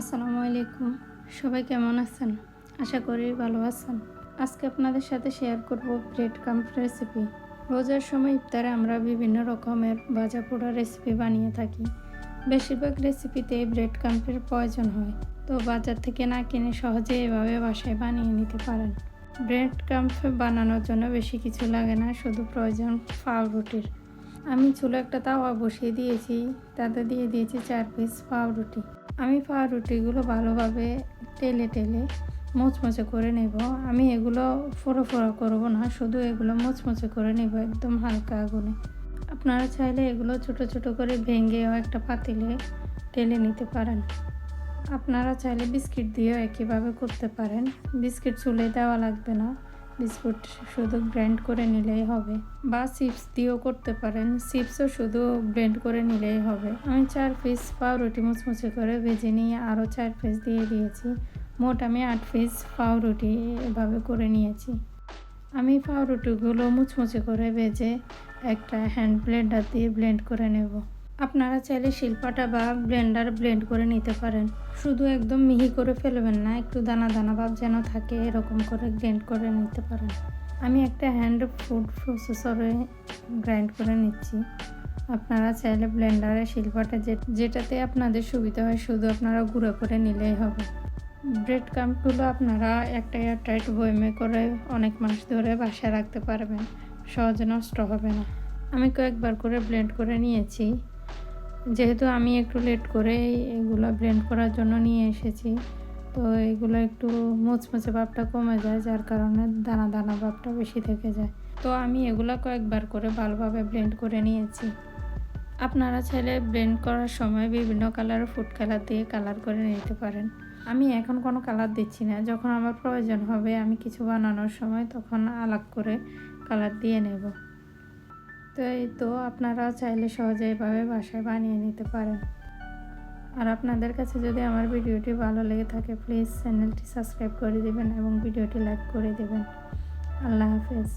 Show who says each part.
Speaker 1: আসসালামু আলাইকুম। সবাই কেমন আছেন? আশা করি ভালো আছেন। আজকে আপনাদের সাথে শেয়ার করব ব্রেড কাম্প রেসিপি রোজার সময় ইফতারে আমরা বিভিন্ন রকমের ভাজা পোড়া রেসিপি বানিয়ে থাকি। বেশিরভাগ রেসিপিতে ব্রেড কাম্পের প্রয়োজন হয়। তো বাজার থেকে না কিনে সহজে এভাবে বাসায় বানিয়ে নিতে পারেন। ব্রেড কাম্প বানানোর জন্য বেশি কিছু লাগে না, শুধু প্রয়োজন পাউরুটির আমি চুলো একটা তাওয়া বসিয়ে দিয়েছি, তাতে দিয়ে দিয়েছি চার পিস পাউরুটি আমি পাউরুটিগুলো ভালোভাবে টেলে টেলে মোচমোচে করে নেব। আমি এগুলো ফোড়ো ফোড়ো করব না, শুধু এগুলো মোচমোচে করে নেব একদম হালকা আগুনে। আপনারা চাইলে এগুলো ছোট ছোট করে ভেঙেও একটা পাতিলে টেলে নিতে পারেন। আপনারা চাইলে বিস্কিট দিয়েও একইভাবে করতে পারেন। বিস্কিট চুলে দেওয়া লাগবে না। বিস্কুট শুধু ব্লেন্ড করে নিলেই হবে। বা চিপস দিয়েও করতে পারেন। চিপসও শুধু ব্লেন্ড করে নিলেই হবে। আমি চার পিস পাউরুটি মুচমুচে করে ভেজে নিয়ে আরও চার পিস দিয়ে দিয়েছি। মোট আমি আট পিস পাউরুটি এভাবে করে নিয়েছি। আমি পাউরুটিগুলো মুচমুচে করে ভেজে একটা হ্যান্ড ব্লেন্ডার দিয়ে ব্লেন্ড করে নেব। আপনারা চাইলে শিল্পাটা বা ব্লেন্ডার ব্লেন্ড করে নিতে পারেন। শুধু একদম মিহি করে ফেলবেন না, একটু দানা দানা ভাব যেন থাকে, এরকম করে গ্রাইন্ড করে নিতে পারেন। আমি একটা হ্যান্ড ফুড প্রসেসরে গ্রাইন্ড করে নিচ্ছি। আপনারা চাইলে ব্লেন্ডারে শিল্পাটা যেটাতে আপনাদের সুবিধা হয় শুধু আপনারা গুঁড়ো করে নিলেই হবে। ব্রেড কাম্পগুলো আপনারা একটা এয়ারটাইট বয়মে করে অনেক মাস ধরে বাসায় রাখতে পারবেন, সহজে নষ্ট হবে না। আমি কয়েকবার করে ব্লেন্ড করে নিয়েছি। যেহেতু আমি একটু লেট করে এগুলো ব্লেন্ড করার জন্য নিয়ে এসেছি, তো এগুলো একটু মুচমুচে ভাবটা কমে যায়, যার কারণে দানা দানা ভাবটা বেশি থেকে যায়। তো আমি এগুলো কয়েকবার করে ভালোভাবে ব্লেন্ড করে নিয়েছি। আপনারা চাইলে ব্লেন্ড করার সময় বিভিন্ন কালার ফুড কালার দিয়ে কালার করে নিতে পারেন। আমি এখন কোনো কালার দিচ্ছি না, যখন আমার প্রয়োজন হবে আমি কিছু বানানোর সময় তখন আলাগ করে কালার দিয়ে নেব। তো এই তো আপনারা চাইলে সহজে এভাবে বাসায় বানিয়ে নিতে পারেন। আর আপনাদের কাছে যদি আমার ভিডিওটি ভালো লেগে থাকে প্লিজ চ্যানেলটি সাবস্ক্রাইব করে দেবেন এবং ভিডিওটি লাইক করে দেবেন। আল্লাহ হাফেজ।